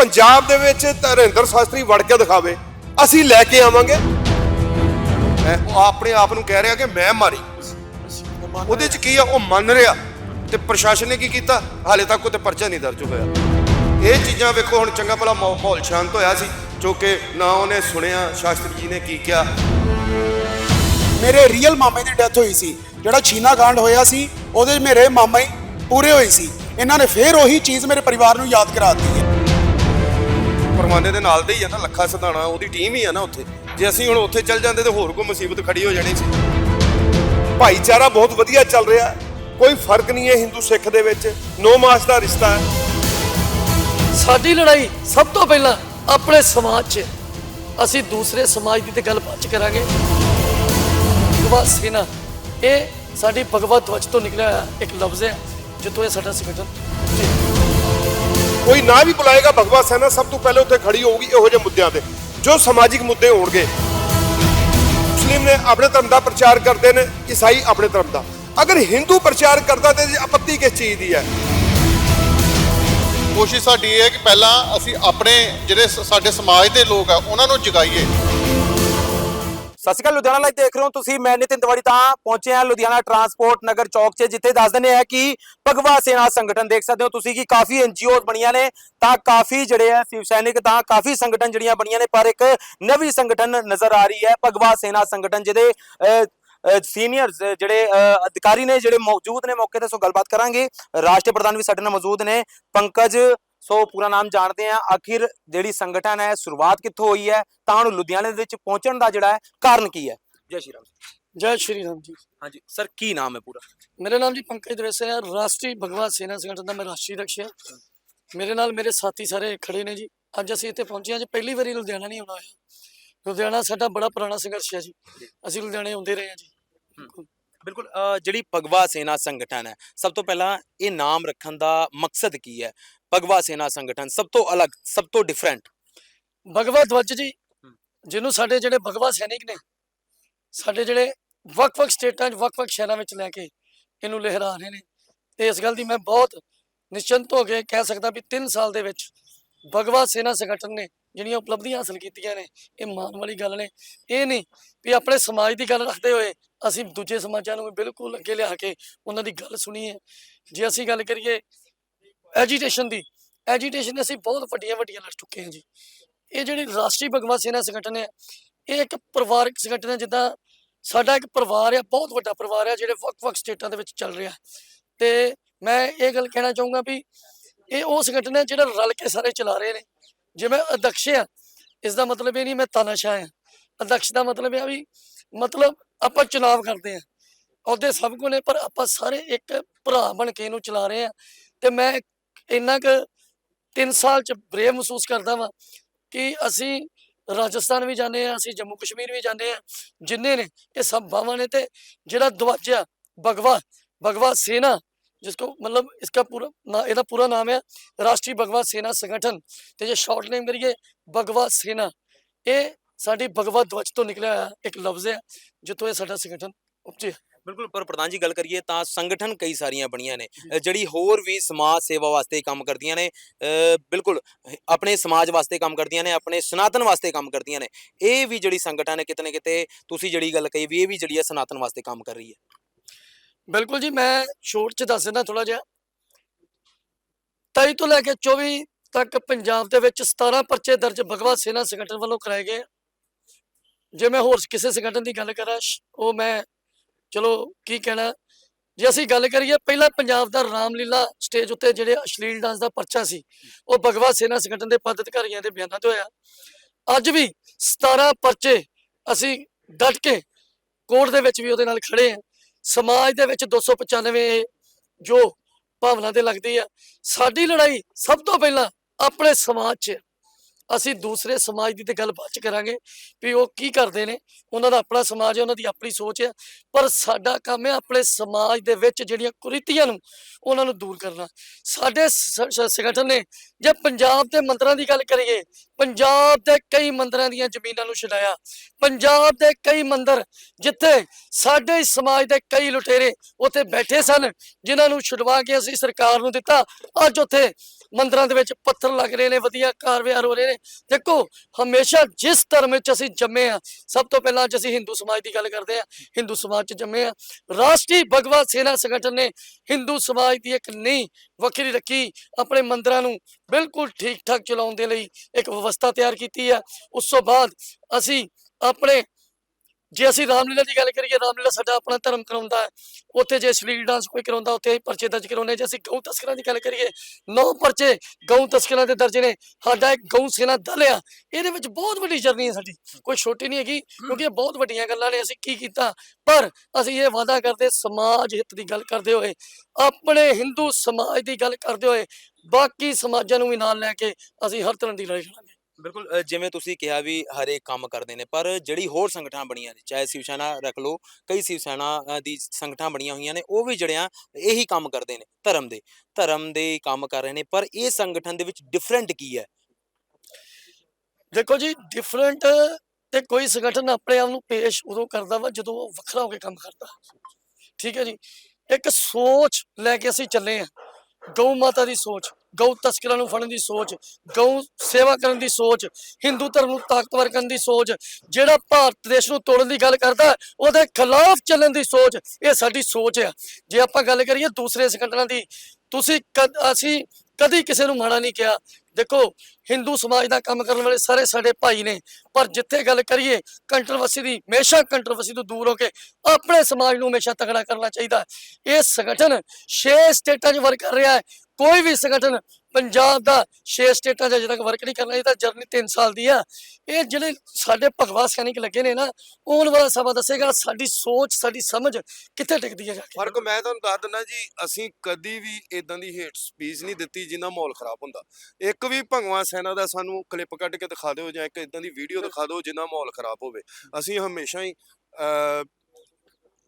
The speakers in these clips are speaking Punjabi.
ਪੰਜਾਬ ਦੇ ਵਿੱਚ ਧਰਿੰਦਰ ਸ਼ਾਸਤਰੀ ਵੜ ਕੇ ਦਿਖਾਵੇ, ਅਸੀਂ ਲੈ ਕੇ ਆਵਾਂਗੇ। ਮੈਂ ਆਪਣੇ ਆਪ ਨੂੰ ਕਹਿ ਰਿਹਾ ਕਿ ਮੈਂ ਮਾਰੀ। ਉਹਦੇ ਚ ਕੀ ਆ? ਉਹ ਮੰਨ ਰਿਹਾ ਤੇ ਪ੍ਰਸ਼ਾਸਨ ਨੇ ਕੀ ਕੀਤਾ? ਹਾਲੇ ਤੱਕ ਉਹਤੇ ਪਰਚਾ ਨਹੀਂ ਦਰਜ ਹੋਇਆ। ਇਹ ਚੀਜ਼ਾਂ ਵੇਖੋ, ਹੁਣ ਚੰਗਾ ਭਲਾ ਮਾਹੌਲ ਸ਼ਾਂਤ ਹੋਇਆ ਸੀ, ਜੋ ਕਿ ਨਾ ਉਹਨੇ ਸੁਣਿਆ, ਸ਼ਾਸਤਰੀ ਜੀ ਨੇ ਕੀ ਕਿਹਾ। ਮੇਰੇ ਰੀਅਲ ਮਾਮੇ ਦੀ ਡੈਥ ਹੋਈ ਸੀ। ਜਿਹੜਾ ਛੀਨਾ ਕਾਂਡ ਹੋਇਆ ਸੀ, ਉਹਦੇ ਮੇਰੇ ਮਾਮਾ ਹੀ ਪੂਰੇ ਹੋਏ ਸੀ। ਇਹਨਾਂ ਨੇ ਫੇਰ ਉਹੀ ਚੀਜ਼ ਮੇਰੇ ਪਰਿਵਾਰ ਨੂੰ ਯਾਦ ਕਰਾ ਦਿੱਤੀ ਹੈ। ਪਰਵਾਨੇ ਦੇ ਨਾਲ ਦੇ ਹੀ ਆ ਨਾ, ਲੱਖਾ ਸਧਾਣਾ ਉਹਦੀ ਟੀਮ ਹੀ ਆ ਨਾ ਉੱਥੇ। ਜੇ ਅਸੀਂ ਹੁਣ ਉੱਥੇ ਚੱਲ ਜਾਂਦੇ ਤੇ ਹੋਰ ਕੋਈ ਮੁਸੀਬਤ ਖੜੀ ਹੋ ਜਾਣੀ ਸੀ। ਭਾਈਚਾਰਾ ਬਹੁਤ ਵਧੀਆ ਚੱਲ ਰਿਹਾ। ਕੋਈ ਫ਼ਰਕ ਨਹੀਂ ਹੈ ਹਿੰਦੂ ਸਿੱਖ ਦੇ ਵਿੱਚ। ਨੋ ਮਾਸ ਦਾ ਰਿਸ਼ਤਾ ਹੈ। ਸਾਡੀ ਲੜਾਈ ਸਭ ਤੋਂ ਪਹਿਲਾਂ ਆਪਣੇ ਸਮਾਜ 'ਚ। ਅਸੀਂ ਦੂਸਰੇ ਸਮਾਜ ਦੀ ਤੇ ਗੱਲ ਬਾਅਦ ਕਰਾਂਗੇ। ਭਗਵਤ ਸੇਨਾ, ਇਹ ਸਾਡੀ ਭਗਵਤ ਧਵਜ ਤੋਂ ਨਿਕਲਿਆ ਹੋਇਆ ਇੱਕ ਲਫ਼ਜ਼ ਹੈ, ਜਿੱਥੋਂ ਇਹ ਸਾਡਾ ਸੰਗਠਨ। ਕੋਈ ਨਾ ਵੀ ਬੁਲਾਏਗਾ ਭਗਵਾ ਸੈਨਾ, ਸਭ ਤੋਂ ਪਹਿਲੇ ਉੱਥੇ ਖੜੀ ਹੋਊਗੀ ਇਹੋ ਜਿਹੇ ਮੁੱਦਿਆਂ ਤੇ, ਜੋ ਸਮਾਜਿਕ ਮੁੱਦੇ ਹੋਣਗੇ। ਮੁਸਲਿਮ ਨੇ ਆਪਣੇ ਧਰਮ ਦਾ ਪ੍ਰਚਾਰ ਕਰਦੇ ਨੇ, ਈਸਾਈ ਆਪਣੇ ਧਰਮ ਦਾ। ਅਗਰ ਹਿੰਦੂ ਪ੍ਰਚਾਰ ਕਰਦਾ ਤੇ ਆਪੱਤੀ ਕਿਸ ਚੀਜ਼ ਦੀ ਹੈ? ਕੋਸ਼ਿਸ਼ ਸਾਡੀ ਇਹ ਹੈ ਕਿ ਪਹਿਲਾਂ ਅਸੀਂ ਆਪਣੇ ਜਿਹੜੇ ਸਾਡੇ ਸਮਾਜ ਦੇ ਲੋਕ ਆ, ਉਹਨਾਂ ਨੂੰ ਜਗਾਈਏ। ਸਤਿ ਸ਼੍ਰੀ ਅਕਾਲ, ਲੁਧਿਆਣਾ ਲਾਈਵ ਦੇਖ ਰਹੇ ਹੋ ਤੁਸੀਂ, ਮੈਂ ਨਿਤਿਨ ਤਿਵਾੜੀ ਤਾਂ ਪਹੁੰਚੇ ਹਾਂ ਲੁਧਿਆਣਾ ਟਰਾਂਸਪੋਰਟ ਨਗਰ ਚੌਕ 'ਚ, ਜਿੱਥੇ ਦੱਸ ਦਿੰਦੇ ਆ ਕਿ ਭਗਵਾ ਸੇਨਾ ਸੰਗਠਨ ਦੇਖ ਸਕਦੇ ਹੋ ਤੁਸੀਂ ਕਿ ਕਾਫੀ ਐਨਜੀਓਜ਼ ਬਣੀਆਂ ਨੇ, ਤਾਂ ਕਾਫੀ ਜਿਹੜੇ ਆ ਸ਼ਿਵ ਸੈਨਿਕ ਤਾਂ ਕਾਫੀ ਸੰਗਠਨ ਜਿਹੜੀਆਂ ਬਣੀਆਂ ਨੇ, ਪਰ ਇੱਕ ਨਵੀਂ ਸੰਗਠਨ ਨਜ਼ਰ ਆ ਰਹੀ ਹੈ, ਭਗਵਾ ਸੇਨਾ ਸੰਗਠਨ, ਜਿਹਦੇ ਸੀਨੀਅਰ ਜਿਹੜੇ ਅਧਿਕਾਰੀ ਨੇ, ਜਿਹੜੇ ਮੌਜੂਦ ਨੇ, ਮੌਕੇ ਤੇ ਸੋ ਗੱਲਬਾਤ ਕਰਾਂਗੇ। ਰਾਸ਼ਟਰੀ ਪ੍ਰਧਾਨ ਵੀ ਸਾਡੇ ਨਾਲ ਮੌਜੂਦ ਨੇ, ਪੰਕਜ ਸੋ ਪੂਰਾ ਨਾਮ ਜਾਣਦੇ ਆ ਆਖਿਰ ਜਿਹੜੀ ਸੰਗਠਨ ਹੈ ਸ਼ੁਰੂਆਤ ਕਿੱਥੋਂ ਹੋਈ ਹੈ? ਤਾਂ ਹੁਣ ਲੁਧਿਆਣੇ ਦੇ ਵਿੱਚ ਪਹੁੰਚਣ ਦਾ ਜਿਹੜਾ ਹੈ ਕਾਰਨ ਕੀ ਹੈ? ਜੈ ਸ਼੍ਰੀ ਰਾਮ ਜੈ। ਸ਼੍ਰੀ ਰਾਮ ਜੀ। ਹਾਂਜੀ ਸਰ ਕੀ ਨਾਮ ਹੈ ਪੂਰਾ? ਮੇਰਾ ਨਾਮ ਜੀ ਪੰਕਜ ਦਵੇਸੇ ਹੈ। ਰਾਸ਼ਟਰੀ ਭਗਵਤ ਸੇਨਾ ਸੰਗਠਨ ਦਾ ਮੈਂ ਰਾਸ਼ਟਰੀ ਰਕਸ਼ਿਆ ਮੇਰੇ ਨਾਲ ਮੇਰੇ ਸਾਥੀ ਸਾਰੇ ਖੜੇ ਨੇ ਜੀ। ਅੱਜ ਅਸੀਂ ਇੱਥੇ ਪਹੁੰਚੇ ਹਾਂ। ਜੀ ਪਹਿਲੀ ਵਾਰੀ ਲੁਧਿਆਣਾ ਨਹੀਂ ਆਉਣਾ ਹੋਇਆ। ਲੁਧਿਆਣਾ ਸਾਡਾ ਬੜਾ ਪੁਰਾਣਾ ਸੰਘਰਸ਼ ਹੈ ਜੀ। ਅਸੀਂ ਲੁਧਿਆਣੇ ਆਉਂਦੇ ਰਹੇ ਹਾਂ ਜੀ। ਬਿਲਕੁਲ ਜਿਹੜੀ ਭਗਵਾ ਸੇਨਾ ਸੰਗਠਨ ਹੈ ਸਭ ਤੋਂ ਪਹਿਲਾਂ ਇਹ ਨਾਮ ਰੱਖਣ ਦਾ ਮਕਸਦ ਕੀ ਹੈ? ਭਗਵਾ ਸੈਨਾ ਸੰਗਠਨ ਸਭ ਤੋਂ ਅਲੱਗ, ਸਭ ਤੋਂ ਡਿਫਰੈਂਟ ਭਗਵਤ ਧਵਜ ਜੀ, ਜਿਹਨੂੰ ਸਾਡੇ ਜਿਹੜੇ ਭਗਵਾ ਸੈਨਿਕ ਨੇ, ਸਾਡੇ ਜਿਹੜੇ ਵੱਖ-ਵੱਖ ਸਟੇਟਾਂ 'ਚ, ਵੱਖ-ਵੱਖ ਸ਼ਹਿਰਾਂ ਵਿੱਚ ਲੈ ਕੇ ਇਹਨੂੰ ਲਹਿਰਾ ਰਹੇ ਨੇ। ਤੇ ਇਸ ਗੱਲ ਦੀ ਮੈਂ ਬਹੁਤ ਨਿਸ਼ਚਿੰਤ ਹੋ ਕੇ ਕਹਿ ਸਕਦਾ ਵੀ 3 ਸਾਲ ਦੇ ਵਿੱਚ ਭਗਵਾ ਸੈਨਾ ਸੰਗਠਨ ਨੇ ਜਿਹੜੀਆਂ ਉਪਲਬਧੀਆਂ ਹਾਸਲ ਕੀਤੀਆਂ ਨੇ, ਇਹ ਮਾਣ ਵਾਲੀ ਗੱਲ ਨੇ। ਇਹ ਨਹੀਂ ਵੀ ਆਪਣੇ ਸਮਾਜ ਦੀ ਗੱਲ ਰੱਖਦੇ ਹੋਏ ਅਸੀਂ ਦੂਜੇ ਸਮਾਜਾਂ ਨੂੰ ਵੀ ਬਿਲਕੁਲ ਅੱਗੇ ਲਿਆ ਕੇ ਉਹਨਾਂ ਦੀ ਗੱਲ ਸੁਣੀਏ। ਜੇ ਅਸੀਂ ਗੱਲ ਕਰੀਏ ਐਜੀਟੇਸ਼ਨ ਦੀ। ਐਜੀਟੇਸ਼ਨ ਅਸੀਂ ਬਹੁਤ ਵੱਡੀਆਂ ਵੱਡੀਆਂ ਲੜ ਚੁੱਕੇ ਹਾਂ ਜੀ। ਇਹ ਜਿਹੜੀ ਰਾਸ਼ਟਰੀ ਭਗਵਾ ਸੈਨਾ ਸੰਗਠਨ ਹੈ, ਇਹ ਇੱਕ ਪਰਿਵਾਰਕ ਸੰਗਠਨ ਹੈ, ਜਿੱਦਾਂ ਸਾਡਾ ਇੱਕ ਪਰਿਵਾਰ ਆ, ਬਹੁਤ ਵੱਡਾ ਪਰਿਵਾਰ ਆ, ਜਿਹੜੇ ਵੱਖ-ਵੱਖ ਸਟੇਟਾਂ ਦੇ ਵਿੱਚ ਚੱਲ ਰਿਹਾ। ਤੇ ਮੈਂ ਇਹ ਗੱਲ ਕਹਿਣਾ ਚਾਹੂੰਗਾ ਵੀ ਇਹ ਉਹ ਸੰਗਠਨ ਹੈ, ਜਿਹੜਾ ਰਲ ਕੇ ਸਾਰੇ ਚਲਾ ਰਹੇ ਨੇ। ਜਿਵੇਂ ਅਧਿਕਸ਼ ਆ ਇਸ ਦਾ ਮਤਲਬ ਇਹ ਨਹੀਂ ਮੈਂ ਤਾਨਾਸ਼ਾਹ ਆ। ਅਧਿਕਸ਼ ਦਾ ਮਤਲਬ ਇਹ ਆ ਵੀ ਮਤਲਬ ਆਪਾਂ ਚੁਣਾਵ ਕਰਦੇ ਆ ਅਹੁਦੇ ਸਭ ਕੋ ਨੇ, ਪਰ ਆਪਾਂ ਸਾਰੇ ਇੱਕ ਭਰਾ ਬਣ ਕੇ ਇਹਨੂੰ ਚਲਾ ਰਹੇ ਆ ਤੇ ਮੈਂ ਇੰਨਾ ਕੁ 3 ਸਾਲ ਚ ਬਰੇਵ ਮਹਿਸੂਸ ਕਰਦਾ ਵਾਂ ਕਿ ਅਸੀਂ ਰਾਜਸਥਾਨ ਵੀ ਜਾਂਦੇ ਆ ਅਸੀਂ ਜੰਮੂ ਕਸ਼ਮੀਰ ਵੀ ਜਾਂਦੇ ਆ ਜਿੰਨੇ ਨੇ ਇਹ ਸਭ ਬਾਵਾਂ ਨੇ ਤੇ ਜਿਹੜਾ ਦਵਾਜਾ ਭਗਵਾ ਭਗਵਾ ਸੇਨਾ जिसको मतलब इसका पूरा ना ਇਹਦਾ ਪੂਰਾ ਨਾਮ ਹੈ ਰਾਸ਼ਟਰੀ ਭਗਵਾ ਸੇਨਾ ਸੰਗਠਨ ਤੇ ਜੇ ਸ਼ਾਰਟ ਨੇਮ ਕਰੀਏ ਭਗਵਾ ਸੇਨਾ ਇਹ ਸਾਡੀ ਭਗਵਾ ਧਵਜ ਤੋਂ ਨਿਕਲਿਆ ਹੋਇਆ ਇੱਕ ਲਫ਼ਜ਼ ਹੈ ਜਿੱਥੋਂ ਇਹ ਸਾਡਾ ਸੰਗਠਨ ਉਪਜਿਆ ਬਿਲਕੁਲ। ਪਰ ਪ੍ਰਧਾਨ ਜੀ ਗੱਲ ਕਰੀਏ ਤਾਂ ਸੰਗਠਨ ਕਈ ਸਾਰੀਆਂ ਬਣੀਆਂ ਨੇ। ਜਿਹੜੀ ਹੋਰ ਵੀ ਸਮਾਜ ਸੇਵਾ ਵਾਸਤੇ ਕੰਮ ਕਰਦੀਆਂ ਨੇ ਬਿਲਕੁਲ ਆਪਣੇ ਸਮਾਜ ਵਾਸਤੇ ਕੰਮ ਕਰਦੀਆਂ ਨੇ ਆਪਣੇ ਸਨਾਤਨ ਵਾਸਤੇ ਕੰਮ ਕਰਦੀਆਂ ਨੇ। ਇਹ ਵੀ ਜਿਹੜੀ ਸੰਗਠਨ ਹੈ ਕਿਤੇ ਨਾ ਕਿਤੇ ਤੁਸੀਂ ਜਿਹੜੀ ਗੱਲ ਕਹੀ ਵੀ ਇਹ ਵੀ ਜਿਹੜੀ ਹੈ ਸਨਾਤਨ ਵਾਸਤੇ ਕੰਮ ਕਰ ਰਹੀ ਹੈ। ਬਿਲਕੁਲ ਜੀ ਮੈਂ ਸ਼ੋਰਟ ਚ ਦੱਸ ਦਿੰਦਾ ਥੋੜਾ ਜਿਹਾ। 23 ਤੋਂ ਲੈ ਕੇ 24 ਤੱਕ ਪੰਜਾਬ ਦੇ ਵਿੱਚ 17 ਪਰਚੇ ਦਰਜ ਭਗਵਾ ਸੇਨਾ ਸੰਗਠਨ ਵੱਲੋਂ ਕਰਾਏ ਗਏ। ਜੇ ਮੈਂ ਹੋਰ ਕਿਸੇ ਸੰਗਠਨ ਦੀ ਗੱਲ ਕਰਾਂ ਉਹ ਮੈਂ ਚਲੋ, ਕੀ ਕਹਿਣਾ? ਜੇ ਅਸੀਂ ਗੱਲ ਕਰੀਏ, ਪਹਿਲਾਂ ਪੰਜਾਬ ਦਾ ਰਾਮਲੀਲਾ ਸਟੇਜ ਉੱਤੇ ਜਿਹੜੇ ਅਸ਼ਲੀਲ ਡਾਂਸ ਦਾ ਪਰਚਾ ਸੀ, ਉਹ ਭਗਵਾ ਸੇਨਾ ਸੰਗਠਨ ਦੇ ਪਦ ਅਧਿਕਾਰੀਆਂ ਦੇ ਬਿਆਨਾਂ ਤੇ ਹੋਇਆ। ਅੱਜ ਵੀ 17 ਪਰਚੇ ਅਸੀਂ ਡਟ ਕੇ ਕੋਰਟ ਦੇ ਵਿੱਚ ਵੀ ਉਹਦੇ ਨਾਲ ਖੜੇ ਆ ਸਮਾਜ ਦੇ ਵਿੱਚ 295 ਜੋ ਭਾਵਨਾ ਤੇ ਲੱਗਦੀ ਆ। ਸਾਡੀ ਲੜਾਈ ਸਭ ਤੋਂ ਪਹਿਲਾਂ ਆਪਣੇ ਸਮਾਜ 'ਚ ਅਸੀਂ ਦੂਸਰੇ ਸਮਾਜ ਦੀ ਤੇ ਗੱਲ ਬਾਅਦ 'ਚ ਕਰਾਂਗੇ ਵੀ ਉਹ ਕੀ ਕਰਦੇ ਨੇ। ਉਹਨਾਂ ਦਾ ਆਪਣਾ ਸਮਾਜ ਹੈ, ਉਹਨਾਂ ਦੀ ਆਪਣੀ ਸੋਚ ਹੈ। ਪਰ ਸਾਡਾ ਕੰਮ ਹੈ ਆਪਣੇ ਸਮਾਜ ਦੇ ਵਿੱਚ ਜਿਹੜੀਆਂ ਕੁਰੀਤੀਆਂ ਨੂੰ ਉਹਨਾਂ ਨੂੰ ਦੂਰ ਕਰਨਾ। ਸਾਡੇ ਸੰਗਠਨ ਨੇ ਜੇ ਪੰਜਾਬ ਦੇ ਮੰਦਰਾਂ ਦੀ ਗੱਲ ਕਰੀਏ, ਪੰਜਾਬ ਦੇ ਕਈ ਮੰਦਰਾਂ ਦੀਆਂ ਜ਼ਮੀਨਾਂ ਨੂੰ ਛਡਾਇਆ। ਪੰਜਾਬ ਦੇ ਕਈ ਮੰਦਰ ਜਿੱਥੇ ਸਾਡੇ ਸਮਾਜ ਦੇ ਕਈ ਲੁਟੇਰੇ ਉੱਥੇ ਬੈਠੇ ਸਨ, ਜਿਨ੍ਹਾਂ ਨੂੰ ਛੁਡਵਾ ਕੇ ਅਸੀਂ ਸਰਕਾਰ ਨੂੰ ਦਿੱਤਾ। ਅੱਜ ਉੱਥੇ ਮੰਦਰਾਂ ਦੇ ਵਿੱਚ ਪੱਥਰ ਲੱਗ ਰਹੇ ਨੇ, ਵਧੀਆ ਕਾਰ ਵਿਹਾਰ ਹੋ ਰਹੇ ਨੇ। ਦੇਖੋ, ਹਮੇਸ਼ਾ ਜਿਸ ਧਰਮ ਵਿੱਚ ਅਸੀਂ ਜੰਮੇ ਆ ਸਭ ਤੋਂ ਪਹਿਲਾਂ ਅੱਜ ਅਸੀਂ ਹਿੰਦੂ ਸਮਾਜ ਦੀ ਗੱਲ ਕਰਦੇ ਆ ਹਿੰਦੂ ਸਮਾਜ 'ਚ ਜੰਮੇ ਆ ਰਾਸ਼ਟਰੀ ਭਗਵਾ ਸੇਨਾ ਸੰਗਠਨ ਨੇ ਹਿੰਦੂ ਸਮਾਜ ਦੀ ਇੱਕ ਨੀਂਹ ਵੱਖਰੀ ਰੱਖੀ। ਆਪਣੇ ਮੰਦਰਾਂ ਨੂੰ ਬਿਲਕੁਲ ਠੀਕ ਠਾਕ ਚਲਾਉਣ ਦੇ ਲਈ ਇੱਕ ਵਿਵਸਥਾ ਤਿਆਰ ਕੀਤੀ ਆ ਉਸ ਤੋਂ ਬਾਅਦ ਅਸੀਂ ਆਪਣੇ ਜੇ ਅਸੀਂ ਰਾਮਲੀਲਾ ਦੀ ਗੱਲ ਕਰੀਏ, ਰਾਮਲੀਲਾ ਸਾਡਾ ਆਪਣਾ ਧਰਮ ਕਰਾਉਂਦਾ ਉੱਥੇ ਜੇ ਸਲੀਲ ਡਾਂਸ ਕੋਈ ਕਰਾਉਂਦਾ, ਉੱਥੇ ਅਸੀਂ ਪਰਚੇ ਦਰਜ ਕਰਾਉਂਦੇ ਹਾਂ। ਜੇ ਅਸੀਂ ਗਊ ਤਸਕਰਾਂ ਦੀ ਗੱਲ ਕਰੀਏ, ਨੌ ਪਰਚੇ ਗਊ ਤਸਕਰਾਂ ਦੇ ਦਰਜ ਨੇ। ਸਾਡਾ ਇੱਕ ਗਊ ਸੈਨਾ ਦਲ ਆ। ਇਹਦੇ ਵਿੱਚ ਬਹੁਤ ਵੱਡੀ ਜਰਨੀ ਹੈ ਸਾਡੀ। ਕੋਈ ਛੋਟੀ ਨਹੀਂ ਹੈਗੀ, ਕਿਉਂਕਿ ਇਹ ਬਹੁਤ ਵੱਡੀਆਂ ਗੱਲਾਂ ਨੇ। ਅਸੀਂ ਕੀ ਕੀਤਾ? ਪਰ ਅਸੀਂ ਇਹ ਵਾਅਦਾ ਕਰਦੇ, ਸਮਾਜ ਹਿੱਤ ਦੀ ਗੱਲ ਕਰਦੇ ਹੋਏ, ਆਪਣੇ ਹਿੰਦੂ ਸਮਾਜ ਦੀ ਗੱਲ ਕਰਦੇ ਹੋਏ, ਬਾਕੀ ਸਮਾਜਾਂ ਨੂੰ ਵੀ ਨਾਲ ਲੈ ਕੇ ਅਸੀਂ ਹਰ ਤਰ੍ਹਾਂ ਦੀ ਲੜਾਈ ਲੜਾਂਗੇ। ਬਿਲਕੁਲ ਅ, ਜਿਵੇਂ ਤੁਸੀਂ ਕਿਹਾ ਵੀ ਹਰੇਕ ਕੰਮ ਕਰਦੇ ਨੇ ਪਰ ਜਿਹੜੀ ਹੋਰ ਸੰਗਠਨਾਂ ਬਣੀਆਂ ਨੇ ਚਾਹੇ ਸ਼ਿਵ ਸੈਨਾ ਰੱਖ ਲਓ ਕਈ ਸ਼ਿਵ ਸੈਨਾ ਅ, ਦੀ ਸੰਗਠਨਾਂ ਬਣੀਆਂ ਹੋਈਆਂ ਨੇ ਉਹ ਵੀ ਜਿਹੜਿਆਂ ਇਹੀ ਕੰਮ ਕਰਦੇ ਨੇ ਧਰਮ ਦੇ ਧਰਮ ਦੇ ਕੰਮ ਕਰ ਰਹੇ ਨੇ ਪਰ ਇਹ ਸੰਗਠਨ ਦੇ ਵਿੱਚ ਡਿਫਰੈਂਟ ਕੀ ਹੈ? ਦੇਖੋ ਜੀ ਡਿਫਰੈਂਟ ਤੇ ਕੋਈ ਸੰਗਠਨ ਆਪਣੇ ਆਪ ਨੂੰ ਪੇਸ਼ ਉਦੋਂ ਕਰਦਾ ਵਾ ਜਦੋਂ ਉਹ ਵੱਖਰਾ ਹੋ ਕੇ ਕੰਮ ਕਰਦਾ। ਠੀਕ ਹੈ ਜੀ? ਇੱਕ ਸੋਚ ਲੈ ਕੇ ਅਸੀਂ ਚੱਲੇ ਆ ਗਊ ਮਾਤਾ ਦੀ ਸੋਚ। ਗਊ ਤਸਕਰਾਂ ਨੂੰ ਫੜਨ ਦੀ ਸੋਚ, ਗਊ ਸੇਵਾ ਕਰਨ ਦੀ ਸੋਚ, ਹਿੰਦੂ ਧਰਮ ਨੂੰ ਤਾਕਤਵਰ ਕਰਨ ਦੀ ਸੋਚ, ਜਿਹੜਾ ਭਾਰਤ ਦੇਸ਼ ਨੂੰ ਤੋੜਨ ਦੀ ਗੱਲ ਕਰਦਾ, ਉਹਦੇ ਖਿਲਾਫ ਚੱਲਣ ਦੀ ਸੋਚ, ਇਹ ਸਾਡੀ ਸੋਚ ਆ। ਜੇ ਆਪਾਂ ਗੱਲ ਕਰੀਏ ਦੂਸਰੇ ਸੰਗਠਨਾਂ ਦੀ, ਤੁਸੀਂ ਕਦ- ਅਸੀਂ ਕਦੀ ਕਿਸੇ ਨੂੰ ਮਾੜਾ ਨਹੀਂ ਕਿਹਾ। ਦੇਖੋ, ਹਿੰਦੂ ਸਮਾਜ ਦਾ ਕੰਮ ਕਰਨ ਵਾਲੇ ਸਾਰੇ ਸਾਡੇ ਭਾਈ ਨੇ, ਪਰ ਜਿੱਥੇ ਗੱਲ ਕਰੀਏ ਕੰਟਰੋਵਰਸੀ ਦੀ, ਹਮੇਸ਼ਾ ਕੰਟਰੋਵਰਸੀ ਤੋਂ ਦੂਰ ਹੋ ਕੇ ਆਪਣੇ ਸਮਾਜ ਨੂੰ ਹਮੇਸ਼ਾ ਤਕੜਾ ਕਰਨਾ ਚਾਹੀਦਾ। ਇਹ ਸੰਗਠਨ 6 ਸਟੇਟਾਂ 'ਚ ਵਰਕ ਕਰ ਰਿਹਾ ਹੈ। ਕੋਈ ਵੀ ਸੰਗਠਨ ਪੰਜਾਬ ਦਾ 6 ਸਟੇਟਾਂ 'ਚ ਅਜੇ ਤੱਕ ਵਰਕ ਨਹੀਂ ਕਰਨਾ, ਇਹ ਤਾਂ ਜਰਨੀ 3 ਸਾਲ ਦੀ ਆ। ਇਹ ਜਿਹੜੇ ਸਾਡੇ ਭਗਵਾ ਸੈਨਿਕ ਲੱਗੇ ਨੇ ਨਾ, ਆਉਣ ਵਾਲਾ ਸਮਾਂ ਦੱਸੇਗਾ, ਸਾਡੀ ਸੋਚ, ਸਾਡੀ ਸਮਝ ਕਿੱਥੇ ਟਿਕਦੀ ਹੈ ਜਾ ਕੇ। ਫ਼ਰਕ ਮੈਂ ਤੁਹਾਨੂੰ ਦੱਸ ਦਿੰਦਾ ਜੀ, ਅਸੀਂ ਕਦੀ ਵੀ ਇਦਾਂ ਦੀ ਹੇਟ ਸਪੀਚ ਨਹੀਂ ਦਿੱਤੀ ਜਿੰਨਾ ਮਾਹੌਲ ਖਰਾਬ ਹੁੰਦਾ। ਇੱਕ ਵੀ ਭਗਵਾਨ ਸੈਨਾ ਦਾ ਸਾਨੂੰ ਕਲਿੱਪ ਕੱਢ ਕੇ ਦਿਖਾ ਦਿਓ ਜਾਂ ਇੱਕ ਇਦਾਂ ਦੀ ਵੀਡੀਓ ਦਿਖਾ ਦਿਓ ਜਿੰਨਾ ਮਾਹੌਲ ਖਰਾਬ ਹੋਵੇ। ਅਸੀਂ ਹਮੇਸ਼ਾ ਹੀ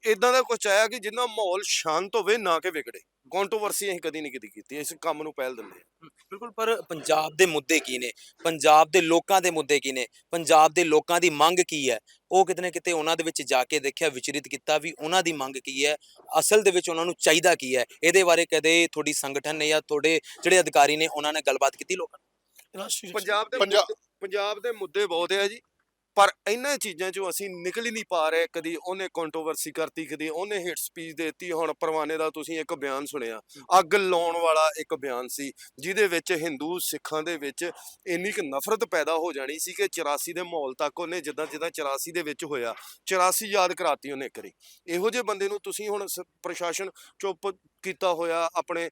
ਇਦਾਂ ਦਾ ਕੁਝ ਆਇਆ ਕਿ ਜਿੰਨਾ ਮਾਹੌਲ ਸ਼ਾਂਤ ਹੋਵੇ, ਨਾ ਕਿ ਵਿਗੜੇ। ਕੰਟਰੋਵਰਸੀ ਅਸੀਂ ਕਦੀ ਨਹੀਂ ਕਦੀ ਕੀਤੀ ਇਸ ਕੰਮ ਨੂੰ ਪਹਿਲ ਦਿੰਦੇ ਹਾਂ। ਬਿਲਕੁਲ ਪਰ ਪੰਜਾਬ ਦੇ ਮੁੱਦੇ ਕੀ ਨੇ? ਪੰਜਾਬ ਦੇ ਲੋਕਾਂ ਦੇ ਮੁੱਦੇ ਕੀ ਨੇ? ਪੰਜਾਬ ਦੇ ਲੋਕਾਂ ਦੀ ਮੰਗ ਕੀ ਹੈ? ਉਹ ਕਿਤੇ ਨਾ ਕਿਤੇ ਉਹਨਾਂ ਦੇ ਵਿੱਚ ਜਾ ਕੇ ਦੇਖਿਆ ਵਿਚਰਿਤ ਕੀਤਾ ਵੀ ਉਹਨਾਂ ਦੀ ਮੰਗ ਕੀ ਹੈ? ਅਸਲ ਦੇ ਵਿੱਚ ਉਹਨਾਂ ਨੂੰ ਚਾਹੀਦਾ ਕੀ ਹੈ? ਇਹਦੇ ਬਾਰੇ ਕਦੇ ਤੁਹਾਡੀ ਸੰਗਠਨ ਨੇ ਜਾਂ ਤੁਹਾਡੇ ਜਿਹੜੇ ਅਧਿਕਾਰੀ ਨੇ ਉਹਨਾਂ ਨੇ ਗੱਲਬਾਤ ਕੀਤੀ ਲੋਕਾਂ ਨਾਲ? ਪੰਜਾਬ ਦੇ ਪੰਜਾਬ ਦੇ ਮੁੱਦੇ ਬਹੁਤ ਆ ਜੀ। ਪਰ ਇਹਨਾਂ ਚੀਜ਼ਾਂ ਚੋਂ ਅਸੀਂ ਨਿਕਲ ਹੀ ਨਹੀਂ ਪਾ ਰਹੇ, ਕਦੀ ਉਹਨੇ ਕੰਟਰੋਵਰਸੀ ਕਰਤੀ, ਕਦੀ ਉਹਨੇ ਹਿੱਟ ਸਪੀਚ ਦੇਤੀ। ਹੁਣ ਪਰਵਾਨੇ ਦਾ ਤੁਸੀਂ ਇੱਕ ਬਿਆਨ ਸੁਣਿਆ, ਅੱਗ ਲਾਉਣ ਵਾਲਾ ਇੱਕ ਬਿਆਨ ਸੀ, ਜਿਹਦੇ ਵਿੱਚ ਹਿੰਦੂ ਸਿੱਖਾਂ ਦੇ ਵਿੱਚ ਇੰਨੀ ਕੁ ਨਫ਼ਰਤ ਪੈਦਾ ਹੋ ਜਾਣੀ ਸੀ ਕਿ 84 ਦੇ ਮਾਹੌਲ ਤੱਕ ਉਹਨੇ ਜਿੱਦਾਂ ਜਿੱਦਾਂ 84 ਦੇ ਵਿੱਚ ਹੋਇਆ 84 ਯਾਦ ਕਰਾਤੀ ਉਹਨੇ ਕਰੀ ਇਹੋ ਜਿਹੇ ਬੰਦੇ ਨੂੰ ਤੁਸੀਂ ਹੁਣ ਸ- ਪ੍ਰਸ਼ਾਸਨ ਚੁੱਪ ਕੀਤਾ ਹੋਇਆ ਆਪਣੇ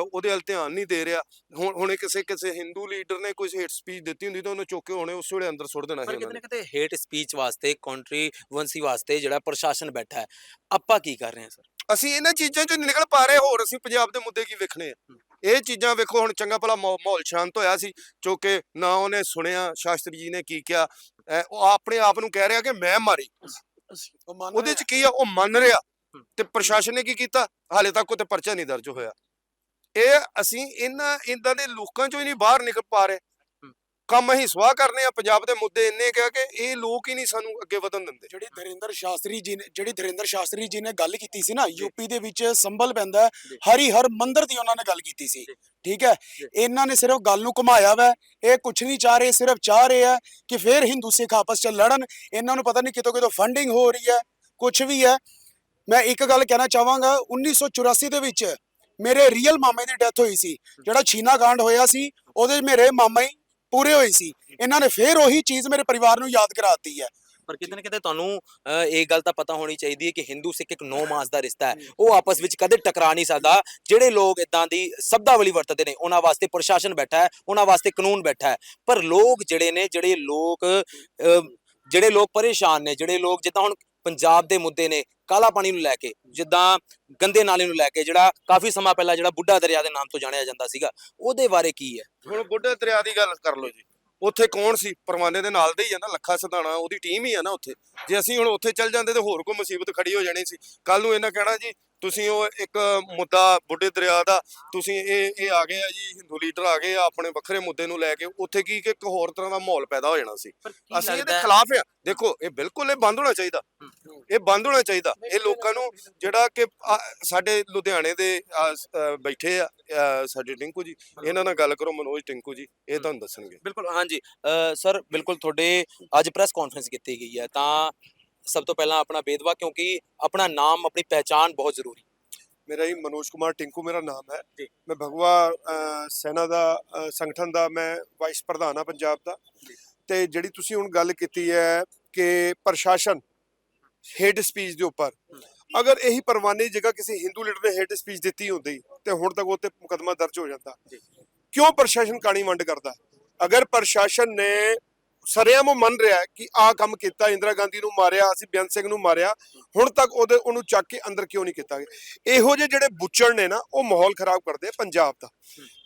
ਉਹਦੇ ਵੱਲ ਧਿਆਨ ਨਹੀਂ ਦੇ ਰਿਹਾ। ਹੁਣ ਹੁਣੇ ਕਿਸੇ ਕਿਸੇ ਹਿੰਦੂ ਲੀਡਰ ਨੇ ਕੋਈ ਹੇਟ ਸਪੀਚ ਦਿੱਤੀ ਹੁੰਦੀ ਤਾਂ ਉਹਨੂੰ ਚੁੱਕ ਕੇ ਹੁਣੇ ਉਸ ਵੇਲੇ ਅੰਦਰ ਸੁੱਟ ਦੇਣਾ ਸੀ ਪਰ ਕਿਤੇ ਕਿਤੇ ਹੇਟ ਸਪੀਚ ਵਾਸਤੇ ਕੰਟਰੀਵੈਂਸੀ ਵਾਸਤੇ ਜਿਹੜਾ ਪ੍ਰਸ਼ਾਸਨ ਬੈਠਾ ਹੈ ਆਪਾਂ ਕੀ ਕਰ ਰਹੇ ਹਾਂ ਸਰ? ਅਸੀਂ ਇਹਨਾਂ ਚੀਜ਼ਾਂ ਚੋਂ ਨਿਕਲ ਪਾ ਰਹੇ ਹੋਰ ਅਸੀਂ ਪੰਜਾਬ ਦੇ ਮੁੱਦੇ ਕੀ ਵੇਖਣੇ ਆ? ਇਹ ਚੀਜ਼ਾਂ ਵੇਖੋ ਹੁਣ ਚੰਗਾ ਭਲਾ ਮਾਹੌ- ਮਾਹੌਲ ਸ਼ਾਂਤ ਹੋਇਆ ਸੀ ਜੋ ਕਿ ਨਾ ਉਹਨੇ ਸੁਣਿਆ ਸ਼ਾਸਤਰੀ ਜੀ ਨੇ ਕੀ ਕਿਹਾ ਉਹ ਆਪਣੇ ਆਪ ਨੂੰ ਕਹਿ ਰਿਹਾ ਕਿ ਮੈਂ ਮਾਰੀ। ਉਹਦੇ। ਚ ਕੀ ਆ? ਉਹ ਮੰਨ ਰਿਹਾ। ਤੇ ਪ੍ਰਸ਼ਾਸਨ ਨੇ ਕੀ ਕੀਤਾ? ਹਾਲੇ ਤੱਕ ਤੇ ਪਰਚਾ ਨਹੀਂ ਦਰਜ ਹੋਇਆ। ਇਹ ਅਸੀਂ ਇਹਨਾਂ ਇਦਾਂ ਦੇ ਲੋਕਾਂ ਚੋਂ ਹੀ ਨਹੀਂ ਬਾਹਰ ਨਿਕਲ ਪਾ ਰਹੇ। ਕੰਮ ਅਸੀਂ ਸਵਾਹ ਕਰਨੇ ਆ ਪੰਜਾਬ ਦੇ ਮੁੱਦੇ ਇੰਨੇ ਕਿਹਾ ਕਿ ਇਹ ਲੋਕ ਹੀ ਨਹੀਂ ਸਾਨੂੰ ਅੱਗੇ ਵਧਣ ਦਿੰਦੇ। ਜਿਹੜੀ ਧਰਿੰਦਰ ਸ਼ਾਸਤਰੀ ਜੀ ਨੇ ਜਿਹੜੀ ਧਰਿੰਦਰ ਸ਼ਾਸਤਰੀ ਜੀ ਨੇ ਗੱਲ ਕੀਤੀ ਸੀ ਨਾ ਯੂਪੀ ਦੇ ਵਿੱਚ ਸੰਭਲ ਪੈਂਦਾ ਹਰੀ ਹਰ ਮੰਦਰ ਦੀ ਉਹਨਾਂ ਨੇ ਗੱਲ ਕੀਤੀ ਸੀ। ਠੀਕ ਹੈ? ਇਹਨਾਂ ਨੇ ਸਿਰਫ ਗੱਲ ਨੂੰ ਘੁਮਾਇਆ ਵਾ ਇਹ ਕੁਝ ਨਹੀਂ ਚਾਹ ਰਹੇ ਸਿਰਫ ਚਾਹ ਰਹੇ ਆ ਕਿ ਫੇਰ ਹਿੰਦੂ ਸਿੱਖ ਆਪਸ ਚ ਲੜਨ। ਇਹਨਾਂ ਨੂੰ ਪਤਾ ਨਹੀਂ ਕਿਤੋਂ ਕਿਤੋਂ ਫੰਡਿੰਗ ਹੋ ਰਹੀ ਹੈ ਕੁਝ ਵੀ ਹੈ। ਮੈਂ ਇੱਕ ਗੱਲ ਕਹਿਣਾ ਚਾਹਾਂਗਾ 1984 ਦੇ ਵਿੱਚ ਮੇਰੇ ਰੀਅਲ ਮਾਮੇ ਦੀ ਡੈਥ ਹੋਈ ਸੀ, ਜਿਹੜਾ ਛੀਨਾ ਕਾਂਡ ਹੋਇਆ ਸੀ, ਉਹਦੇ ਮੇਰੇ ਮਾਮਾ ਹੀ ਪੂਰੇ ਹੋਏ ਸੀ। ਇਹਨਾਂ ਨੇ ਫੇਰ ਉਹੀ ਚੀਜ਼ ਮੇਰੇ ਪਰਿਵਾਰ ਨੂੰ ਯਾਦ ਕਰਾਤੀ ਹੈ। ਪਰ ਕਿਤੇ ਨਾ ਕਿਤੇ ਤੁਹਾਨੂੰ ਇਹ ਗੱਲ ਤਾਂ ਪਤਾ ਹੋਣੀ ਚਾਹੀਦੀ ਹੈ ਕਿ ਹਿੰਦੂ ਸਿੱਖ ਇੱਕ ਨੌ ਮਾਸ ਦਾ ਰਿਸ਼ਤਾ ਹੈ। ਉਹ ਆਪਸ ਵਿੱਚ ਕਦੇ ਟਕਰਾ ਨਹੀਂ ਸਕਦਾ। ਜਿਹੜੇ ਲੋਕ ਇਦਾਂ ਦੀ ਸ਼ਬਦਾਵਲੀ ਵਰਤਦੇ ਨੇ, ਉਹਨਾਂ ਵਾਸਤੇ ਪ੍ਰਸ਼ਾਸਨ ਬੈਠਾ ਹੈ, ਉਹਨਾਂ ਵਾਸਤੇ ਕਾਨੂੰਨ ਬੈਠਾ ਹੈ। ਪਰ ਲੋਕ ਜਿਹੜੇ ਨੇ, ਜਿਹੜੇ ਲੋਕ ਜਿਹੜੇ ਲੋਕ ਪਰੇਸ਼ਾਨ ਨੇ, ਜਿਹੜੇ ਲੋਕ ਜਿੱਦਾਂ ਹੁਣ ਪੰਜਾਬ ਦੇ ਮੁੱਦੇ ਨੇ ਕਾਲਾ ਪਾਣੀ ਨੂੰ ਲੈ ਕੇ, ਜਿੱਦਾਂ ਗੰਦੇ ਨਾਲੇ ਨੂੰ ਲੈ ਕੇ, ਜਿਹੜਾ ਕਾਫੀ ਸਮਾਂ ਪਹਿਲਾਂ ਜਿਹੜਾ ਬੁੱਢਾ ਦਰਿਆ ਦੇ ਨਾਮ ਤੋਂ ਜਾਣਿਆ ਜਾਂਦਾ ਸੀਗਾ, ਉਹਦੇ ਬਾਰੇ ਕੀ ਹੈ? ਹੁਣ ਬੁੱਢੇ ਦਰਿਆ ਦੀ ਗੱਲ ਕਰ ਲਓ ਜੀ। ਉੱਥੇ ਕੌਣ ਸੀ? ਪਰਵਾਨੇ ਦੇ ਨਾਲ ਦੇ ਹੀ ਆ ਨਾ, ਲੱਖਾ ਸਧਾਣਾ, ਉਹਦੀ ਟੀਮ ਹੀ ਆ ਨਾ ਉੱਥੇ। ਜੇ ਅਸੀਂ ਹੁਣ ਉੱਥੇ ਚੱਲ ਜਾਂਦੇ ਤੇ ਹੋਰ ਕੋਈ ਮੁਸੀਬਤ ਖੜੀ ਹੋ ਜਾਣੀ ਸੀ। ਕੱਲ ਨੂੰ ਇਹਨਾਂ ਕਹਿਣਾ ਜੀ ਤੁਸੀਂ ਉਹ ਇੱਕ ਮੁੱਦਾ ਬੁੱਢੇ ਦਰਿਆ ਦਾ ਤੁਸੀਂ ਇਹ ਇਹ ਆ ਗਏ ਆ ਜੀ ਹਿੰਦੂ ਲੀਡਰ ਆ ਗਏ ਆ ਆਪਣੇ ਵੱਖਰੇ ਮੁੱਦੇ ਨੂੰ ਲੈ ਕੇ ਉੱਥੇ ਕੀ ਕਿ ਇੱਕ ਹੋਰ ਤਰ੍ਹਾਂ ਦਾ ਮਾਹੌਲ ਪੈਦਾ ਹੋ ਜਾਣਾ ਸੀ। ਅਸੀਂ ਇਹਦੇ ਖਿਲਾਫ ਆ। ਦੇਖੋ ਇਹ ਬਿਲਕੁਲ ਇਹ ਬੰਦ ਹੋਣਾ ਚਾਹੀਦਾ। ਇਹ ਬੰਦ ਹੋਣਾ ਚਾਹੀਦਾ। ਇਹ ਲੋਕਾਂ ਨੂੰ ਜਿਹੜਾ ਕਿ ਸਾਡੇ ਲੁਧਿਆਣੇ ਦੇ ਬੈਠੇ ਆ ਸਾਡੇ ਟਿੰਕੂ ਜੀ। ਇਹਨਾਂ ਨਾਲ ਗੱਲ ਕਰੋ ਮਨੋਜ ਟਿੰਕੂ ਜੀ ਇਹ ਤੁਹਾਨੂੰ ਦੱਸਣਗੇ। ਬਿਲਕੁਲ ਹਾਂਜੀ। ਸਰ ਬਿਲਕੁਲ ਤੁਹਾਡੇ ਅੱਜ ਪ੍ਰੈਸ ਕਾਨਫਰੰਸ ਕੀਤੀ ਗਈ ਹੈ। ਤਾਂ ਸਭ ਤੋਂ ਪਹਿਲਾਂ ਆਪਣਾ ਬੇਦਵਾ ਕਿਉਂਕਿ ਆਪਣਾ ਨਾਮ ਆਪਣੀ ਪਹਿਚਾਨ ਬਹੁਤ ਜ਼ਰੂਰੀ। ਮੇਰਾ ਹੀ ਮਨੋਜ ਕੁਮਾਰ ਟਿੰਕੂ ਮੇਰਾ ਨਾਮ ਹੈ। ਜੀ। ਮੈਂ ਭਗਵਾ ਸੈਨਾ ਦਾ ਸੰਗਠਨ ਦਾ ਮੈਂ ਵਾਈਸ ਪ੍ਰਧਾਨ ਆ ਪੰਜਾਬ ਦਾ। ਤੇ ਜਿਹੜੀ ਤੁਸੀਂ ਹੁਣ ਗੱਲ ਕੀਤੀ ਹੈ ਕਿ ਪ੍ਰਸ਼ਾਸਨ ਹੇਡ ਸਪੀਚ ਦੇ ਉੱਪਰ ਅਗਰ ਇਹੀ ਪਰਵਾਨੇ ਜਗ੍ਹਾ ਕਿਸੇ ਹਿੰਦੂ ਲੀਡਰ ਨੇ ਹੇਡ ਸਪੀਚ ਦਿੱਤੀ ਹੁੰਦੀ ਤੇ ਹੁਣ ਤੱਕ ਉਹ ਤੇ ਮੁਕਦਮਾ ਦਰਜ ਹੋ ਜਾਂਦਾ। ਜੀ। ਕਿਉਂ ਪ੍ਰਸ਼ਾਸਨ ਕਾਣੀ ਵੰਡ ਕਰਦਾ? ਅਗਰ ਪ੍ਰਸ਼ਾਸਨ ਨੇ ਸਰਿਆਮ ਉਹ ਮੰਨ ਰਿਹਾ ਕਿ ਆਹ ਕੰਮ ਕੀਤਾ, ਇੰਦਰਾ ਗਾਂਧੀ ਨੂੰ ਮਾਰਿਆ, ਅਸੀਂ ਬੇਅੰਤ ਸਿੰਘ ਨੂੰ ਮਾਰਿਆ, ਹੁਣ ਤੱਕ ਉਹਦੇ, ਉਹਨੂੰ ਚੱਕ ਕੇ ਅੰਦਰ ਕਿਉਂ ਨਹੀਂ ਕੀਤਾ ਗਿਆ? ਇਹੋ ਜਿਹੇ ਜਿਹੜੇ ਬੁੱਚੜ ਨੇ ਨਾ, ਉਹ ਮਾਹੌਲ ਖਰਾਬ ਕਰਦੇ ਪੰਜਾਬ ਦਾ।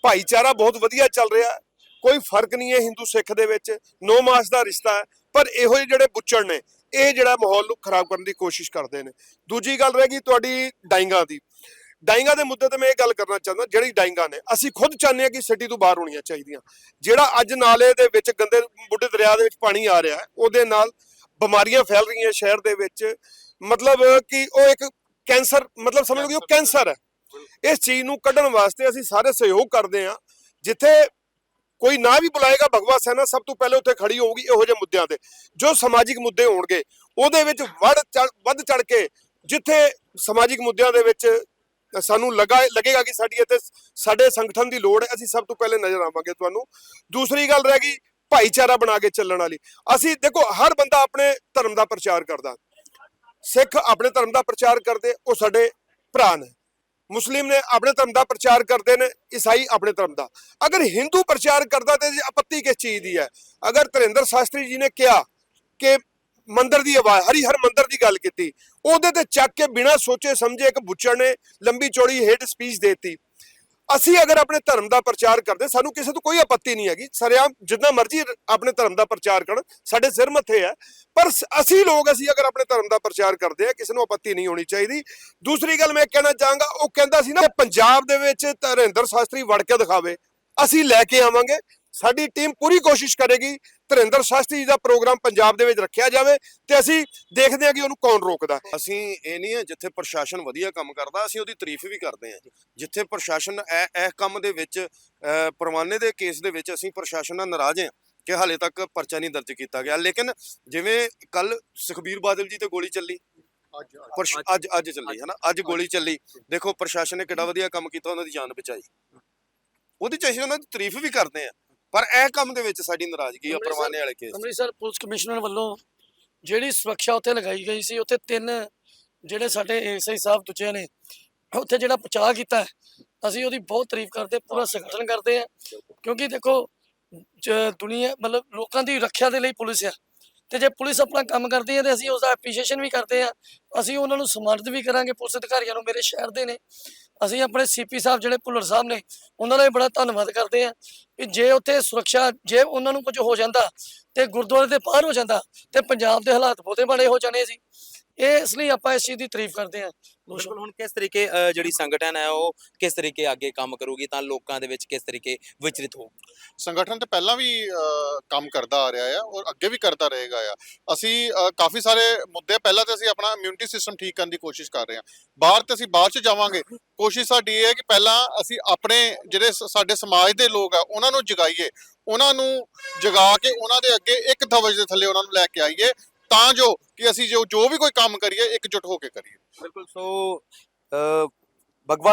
ਭਾਈਚਾਰਾ ਬਹੁਤ ਵਧੀਆ ਚੱਲ ਰਿਹਾ ਕੋਈ ਫ਼ਰਕ ਨਹੀਂ ਹੈ ਹਿੰਦੂ ਸਿੱਖ ਦੇ ਵਿੱਚ, ਨੋ ਮਾਸ ਦਾ ਰਿਸ਼ਤਾ ਹੈ, ਪਰ ਇਹੋ ਜਿਹੇ ਜਿਹੜੇ ਬੁੱਚੜ ਨੇ, ਇਹ ਜਿਹੜਾ ਮਾਹੌਲ ਨੂੰ ਖਰਾਬ ਕਰਨ ਦੀ ਕੋਸ਼ਿਸ਼ ਕਰਦੇ ਨੇ। ਦੂਜੀ ਗੱਲ ਰਹਿ ਗਈ ਤੁਹਾਡੀ ਡਾਈਂਗਾ ਦੀ। ਡਾਈਂਗਾ ਦੇ ਮੁੱਦੇ ਤੇ ਮੈਂ ਇਹ ਗੱਲ ਕਰਨਾ ਚਾਹੁੰਦਾ ਜਿਹੜੀ ਡਾਈਂਗਾ ਨੇ ਅਸੀਂ ਖੁਦ ਚਾਹੁੰਦੇ ਹਾਂ ਕਿ ਸਿਟੀ ਤੋਂ ਬਾਹਰ ਹੋਣੀਆਂ ਚਾਹੀਦੀਆਂ। ਜਿਹੜਾ ਅੱਜ ਨਾਲੇ ਦੇ ਵਿੱਚ ਗੰਦੇ ਬੁੱਢੇ ਦਰਿਆ ਦੇ ਵਿੱਚ ਪਾਣੀ ਆ ਰਿਹਾ ਹੈ ਉਹਦੇ ਨਾਲ ਬਿਮਾਰੀਆਂ ਫੈਲ ਰਹੀਆਂ ਸ਼ਹਿਰ ਦੇ ਵਿੱਚ। ਮਤਲਬ ਕਿ ਉਹ ਇੱਕ ਕੈਂਸਰ ਮਤਲਬ ਸਮਝ ਲਓ ਕਿ ਉਹ ਕੈਂਸਰ ਹੈ। ਇਸ ਚੀਜ਼ ਨੂੰ ਕੱਢਣ ਵਾਸਤੇ ਅਸੀਂ ਸਾਰੇ ਸਹਿਯੋਗ ਕਰਦੇ ਹਾਂ ਜਿੱਥੇ ਕੋਈ ਨਾ ਵੀ ਬੁਲਾਏਗਾ ਭਗਵਾ ਸੈਨਾ ਸਭ ਤੋਂ ਪਹਿਲੇ ਉੱਥੇ ਖੜੀ ਹੋਊਗੀ ਇਹੋ ਜਿਹੇ ਮੁੱਦਿਆਂ ਤੇ। ਜੋ ਸਮਾਜਿਕ ਮੁੱਦੇ ਹੋਣਗੇ ਉਹਦੇ ਵਿੱਚ ਚੜ੍ਹ- ਵੱਧ ਚੜ ਕੇ ਜਿੱਥੇ ਸਮਾਜਿਕ ਮੁੱਦਿਆਂ ਦੇ ਵਿੱਚ ਸਾਨੂੰ ਲਗਾ, ਲੱਗੇਗਾ ਕਿ ਸਾਡੀ ਇੱਥੇ ਸਾਡੇ ਸੰਗਠਨ ਦੀ ਲੋੜ ਹੈ, ਅਸੀਂ ਸਭ ਤੋਂ ਪਹਿਲੇ ਨਜ਼ਰ ਆਵਾਂਗੇ ਤੁਹਾਨੂੰ। ਦੂਸਰੀ ਗੱਲ ਰਹਿ ਗਈ ਭਾਈਚਾਰਾ ਬਣਾ ਕੇ ਚੱਲਣ ਵਾਲੀ। ਅਸੀਂ ਦੇਖੋ, ਹਰ ਬੰਦਾ ਆਪਣੇ ਧਰਮ ਦਾ ਪ੍ਰਚਾਰ ਕਰਦਾ। ਸਿੱਖ ਆਪਣੇ ਧਰਮ ਦਾ ਪ੍ਰਚਾਰ ਕਰਦੇ, ਉਹ ਸਾਡੇ ਭਰਾ ਨੇ। ਮੁਸਲਿਮ ਨੇ ਆਪਣੇ ਧਰਮ ਦਾ ਪ੍ਰਚਾਰ ਕਰਦੇ ਨੇ, ਈਸਾਈ ਆਪਣੇ ਧਰਮ ਦਾ। ਅਗਰ ਹਿੰਦੂ ਪ੍ਰਚਾਰ ਕਰਦਾ ਤੇ ਇਹਦੀ ਆਪੱਤੀ ਕਿਸ ਚੀਜ਼ ਦੀ ਹੈ? ਅਗਰ ਧਰਿੰਦਰ ਸ਼ਾਸਤਰੀ ਜੀ ਨੇ ਕਿਹਾ ਕਿ ਮੰਦਰ ਦੀ ਆਵਾਜ਼ ਹਰੀ ਹਰ ਮੰਦਰ ਦੀ ਗੱਲ ਕੀਤੀ। ਉਹਦੇ ਤੇ ਚੱਕ ਕੇ ਬਿਨਾਂ ਸੋਚੇ ਸਮਝੇ ਇੱਕ ਬੁੱਚੜ ਨੇ ਲੰਬੀ ਚੌੜੀ ਹੇਡ ਸਪੀਚ ਦੇਤੀ। ਅਸੀਂ ਅਗਰ ਆਪਣੇ ਧਰਮ ਦਾ ਪ੍ਰਚਾਰ ਕਰਦੇ, ਸਾਨੂੰ ਕਿਸੇ ਤੋਂ ਕੋਈ ਆਪੱਤੀ ਨਹੀਂ ਹੈਗੀ। ਸਰਿਆਮ ਜਿੰਨਾ ਮਰਜ਼ੀ ਆਪਣੇ ਧਰਮ ਦਾ ਪ੍ਰਚਾਰ ਕਰਨ, ਸਾਡੇ ਸਿਰ ਮੱਥੇ ਹੈ। ਪਰ ਅਸੀਂ ਲੋਕ, ਅਸੀਂ ਅਗਰ ਆਪਣੇ ਧਰਮ ਦਾ ਪ੍ਰਚਾਰ ਕਰਦੇ ਆ ਕਿਸੇ ਨੂੰ ਆਪੱਤੀ ਨਹੀਂ ਹੋਣੀ ਚਾਹੀਦੀ। ਦੂਸਰੀ ਗੱਲ ਮੈਂ ਕਹਿਣਾ ਚਾਹਾਂਗਾ, ਉਹ ਕਹਿੰਦਾ ਸੀ ਨਾ, ਪੰਜਾਬ ਦੇ ਵਿੱਚ ਧਰਿੰਦਰ ਸ਼ਾਸਤਰੀ ਵੜ ਕੇ ਦਿਖਾਵੇ। ਅਸੀਂ ਲੈ ਕੇ ਆਵਾਂਗੇ। ਸਾਡੀ ਟੀਮ ਪੂਰੀ ਕੋਸ਼ਿਸ਼ ਕਰੇਗੀ ਧਰਿੰਦਰ ਸ਼ਾਸਤਰੀ ਜੀ ਦਾ ਪ੍ਰੋਗਰਾਮ ਪੰਜਾਬ ਦੇ ਵਿੱਚ ਰੱਖਿਆ ਜਾਵੇ ਤੇ ਅਸੀਂ ਦੇਖਦੇ ਹਾਂ ਕਿ ਉਹਨੂੰ ਕੌਣ ਰੋਕਦਾ। ਅਸੀਂ ਇਹ ਨਹੀਂ ਹੈ ਜਿੱਥੇ ਪ੍ਰਸ਼ਾਸਨ ਵਧੀਆ ਕੰਮ ਕਰਦਾ ਅਸੀਂ ਉਹਦੀ ਤਾਰੀਫ ਵੀ ਕਰਦੇ ਹਾਂ। ਜਿੱਥੇ ਪ੍ਰਸ਼ਾਸਨ ਇਹ ਇਹ ਕੰਮ ਦੇ ਵਿੱਚ ਪਰਵਾਨੇ ਦੇ ਕੇਸ ਦੇ ਵਿੱਚ ਅਸੀਂ ਪ੍ਰਸ਼ਾਸਨ ਨਾਲ ਨਾਰਾਜ਼ ਹਾਂ ਕਿ ਹਾਲੇ ਤੱਕ ਪਰਚਾ ਨਹੀਂ ਦਰਜ ਕੀਤਾ ਗਿਆ। ਲੇਕਿਨ ਜਿਵੇਂ ਕੱਲ ਸੁਖਬੀਰ ਬਾਦਲ ਜੀ ਤੇ ਗੋਲੀ ਚੱਲੀ ਅੱਜ ਅੱਜ ਚੱਲੀ ਹੈ ਨਾ ਅੱਜ ਗੋਲੀ ਚੱਲੀ। ਦੇਖੋ ਪ੍ਰਸ਼ਾਸਨ ਨੇ ਕਿੰਨਾ ਵਧੀਆ ਕੰਮ ਕੀਤਾ ਉਹਨਾਂ ਦੀ ਜਾਨ ਬਚਾਈ। ਉਹਦੇ ਚ ਅਸੀਂ ਉਹਨਾਂ ਦੀ ਤਾਰੀਫ ਵੀ ਕਰਦੇ ਆ ਪਰ ਇਹ ਕੰਮ ਦੇ ਵਿੱਚ ਸਾਡੀ ਨਾਰਾਜ਼ਗੀ ਆ ਪਰਵਾਨੇ ਵਾਲੇ ਕੇਸ ਅੰਮ੍ਰਿਤਸਰ ਪੁਲਿਸ ਕਮਿਸ਼ਨਰ ਵੱਲੋਂ ਜਿਹੜੀ ਸੁਰੱਖਿਆ ਉੱਥੇ ਲਗਾਈ ਗਈ ਸੀ ਉੱਥੇ ਤਿੰਨ ਜਿਹੜੇ ਸਾਡੇ ਏਐਸਆਈ ਸਾਹਿਬ ਦੂਜੇ ਨੇ ਉੱਥੇ ਜਿਹੜਾ ਬਚਾਅ ਕੀਤਾ ਅਸੀਂ ਉਹਦੀ ਬਹੁਤ ਤਾਰੀਫ ਕਰਦੇ ਪੂਰਾ ਸੰਗਠਨ ਕਰਦੇ ਆ। ਕਿਉਂਕਿ ਦੇਖੋ ਦੁਨੀਆ ਮਤਲਬ ਲੋਕਾਂ ਦੀ ਰੱਖਿਆ ਦੇ ਲਈ ਪੁਲਿਸ ਆ। ਤੇ ਜੇ ਪੁਲਿਸ ਆਪਣਾ ਕੰਮ ਕਰਦੀ ਹੈ ਤੇ ਅਸੀਂ ਉਸ ਦਾ ਐਪਰੀਸ਼ੀਏਸ਼ਨ ਵੀ ਕਰਦੇ ਆ। ਅਸੀਂ ਉਹਨਾਂ ਨੂੰ ਸਨਮਾਨਿਤ ਵੀ ਕਰਾਂਗੇ ਪੁਲਿਸ ਅਧਿਕਾਰੀਆਂ ਨੂੰ ਮੇਰੇ ਸ਼ਹਿਰ ਦੇ ਨੇ। ਅਸੀਂ ਆਪਣੇ ਸੀਪੀ ਸਾਹਿਬ ਜਿਹੜੇ ਭੁੱਲਰ ਸਾਹਿਬ ਨੇ, ਉਹਨਾਂ ਦਾ ਵੀ ਬੜਾ ਧੰਨਵਾਦ ਕਰਦੇ ਆ ਕਿ ਜੇ ਉੱਥੇ ਸੁਰੱਖਿਆ, ਜੇ ਉਹਨਾਂ ਨੂੰ ਕੁਝ ਹੋ ਜਾਂਦਾ ਤੇ ਗੁਰਦੁਆਰੇ ਦੇ ਬਾਹਰ ਹੋ ਜਾਂਦਾ ਤੇ ਪੰਜਾਬ ਦੇ ਹਾਲਾਤ ਬਹੁਤੇ ਬੜੇ ਹੋ ਜਾਣੇ ਸੀ। ਇਹ ਇਸ ਲਈ ਆਪਾਂ ਇਸ ਚੀਜ਼ ਦੀ ਤਾਰੀਫ ਕਰਦੇ ਹਾਂ। ਬਿਲਕੁਲ ਹੁਣ ਕਿਸ ਤਰੀਕੇ ਜਿਹੜੀ ਸੰਗਠਨ ਹੈ ਉਹ ਕਿਸ ਤਰੀਕੇ ਅੱਗੇ ਕੰਮ ਕਰੂਗੀ ਤਾਂ ਲੋਕਾਂ ਦੇ ਵਿੱਚ ਕਿਸ ਤਰੀਕੇ ਵਿਚਰਿਤ ਹੋਊ? ਸੰਗਠਨ ਤੇ ਪਹਿਲਾਂ ਵੀ ਕੰਮ ਕਰਦਾ ਆ ਰਿਹਾ ਆ ਔਰ ਅੱਗੇ ਵੀ ਕਰਦਾ ਰਹੇਗਾ ਆ। ਅਸੀਂ ਕਾਫੀ ਸਾਰੇ ਮੁੱਦੇ ਪਹਿਲਾਂ ਤੇ ਅਸੀਂ ਆਪਣਾ ਇਮਿਊਨਿਟੀ ਸਿਸਟਮ ਠੀਕ ਕਰਨ ਦੀ ਕੋਸ਼ਿਸ਼ ਕਰ ਰਹੇ ਹਾਂ। ਬਾਹਰ ਤੇ ਅਸੀਂ ਬਾਅਦ ਚ ਜਾਵਾਂਗੇ। ਕੋਸ਼ਿਸ਼ ਸਾਡੀ ਇਹ ਹੈ ਕਿ ਪਹਿਲਾਂ ਅਸੀਂ ਆਪਣੇ ਜਿਹੜੇ ਸਾਡੇ ਸਮਾਜ ਦੇ ਲੋਕ ਆ ਉਹਨਾਂ ਨੂੰ ਜਗਾਈਏ। ਉਹਨਾਂ ਨੂੰ ਜਗਾ ਕੇ ਉਹਨਾਂ ਦੇ ਅੱਗੇ ਇੱਕ ਧਵਜ ਦੇ ਥੱਲੇ ਉਹਨਾਂ ਨੂੰ ਲੈ ਕੇ ਆਈਏ। ਤਾਂ ਜੋ ਕਿ ਅਸੀਂ ਜੋ ਜੋ ਵੀ ਕੋਈ ਕੰਮ ਕਰੀਏ ਇਕਜੁੱਟ ਹੋ ਕੇ ਕਰੀਏ। ਬਿਲਕੁਲ ਸੋ ਅ,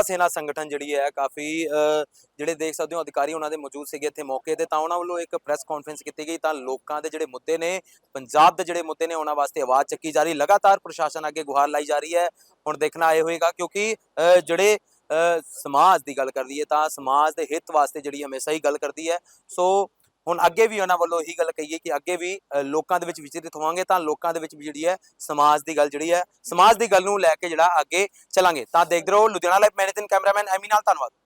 ਸੇਨਾ ਸੰਗਠਨ ਜਿਹੜੀ ਹੈ ਕਾਫੀ ਜਿਹੜੇ ਦੇਖ ਸਕਦੇ ਹੋ ਅਧਿਕਾਰੀ ਉਹਨਾਂ ਦੇ ਮੌਜੂਦ ਸੀਗੇ ਇੱਥੇ ਮੌਕੇ ਤੇ ਤਾਂ ਉਹਨਾਂ ਵੱਲੋਂ ਇੱਕ ਪ੍ਰੈਸ ਕਾਨਫਰੰਸ ਕੀਤੀ ਗਈ। ਤਾਂ ਲੋਕਾਂ ਦੇ ਜਿਹੜੇ ਮੁੱਦੇ ਨੇ ਪੰਜਾਬ ਦੇ ਜਿਹੜੇ ਮੁੱਦੇ ਨੇ ਉਹਨਾਂ ਵਾਸਤੇ ਆਵਾਜ਼ ਚੱਕੀ ਜਾ ਰਹੀ ਲਗਾਤਾਰ ਪ੍ਰਸ਼ਾਸਨ ਅੱਗੇ ਗੁਹਾਰ ਲਾਈ ਜਾ ਰਹੀ ਹੈ। ਹੁਣ ਦੇਖਣਾ ਇਹ ਹੋਏਗਾ ਕਿਉਂਕਿ ਜਿਹੜੇ ਅ, ਸਮਾਜ ਦੀ ਗੱਲ ਕਰਦੀ ਹੈ ਤਾਂ ਸਮਾਜ ਦੇ ਹਿੱਤ ਵਾਸਤੇ ਜਿਹੜੀ ਹਮੇਸ਼ਾ ਹੀ ਗੱਲ ਕਰਦੀ ਹੈ। ਸੋ ਹੁਣ ਅੱਗੇ ਵੀ ਉਹਨਾਂ ਵੱਲੋਂ ਇਹੀ ਗੱਲ ਕਹੀਏ ਕਿ ਅੱਗੇ ਵੀ ਲੋਕਾਂ ਦੇ ਵਿੱਚ ਵਿਚਰਿਤ ਹੋਵਾਂਗੇ ਤਾਂ ਲੋਕਾਂ ਦੇ ਵਿੱਚ ਵੀ ਜਿਹੜੀ ਹੈ ਸਮਾਜ ਦੀ ਗੱਲ ਜਿਹੜੀ ਹੈ, ਸਮਾਜ ਦੀ ਗੱਲ ਨੂੰ ਲੈ ਕੇ ਜਿਹੜਾ ਅੱਗੇ ਚਲਾਂਗੇ। ਤਾਂ ਦੇਖਦੇ ਰਹੋ, Ludhiana live managing cameraman Amy ਨਾਲ, ਧੰਨਵਾਦ।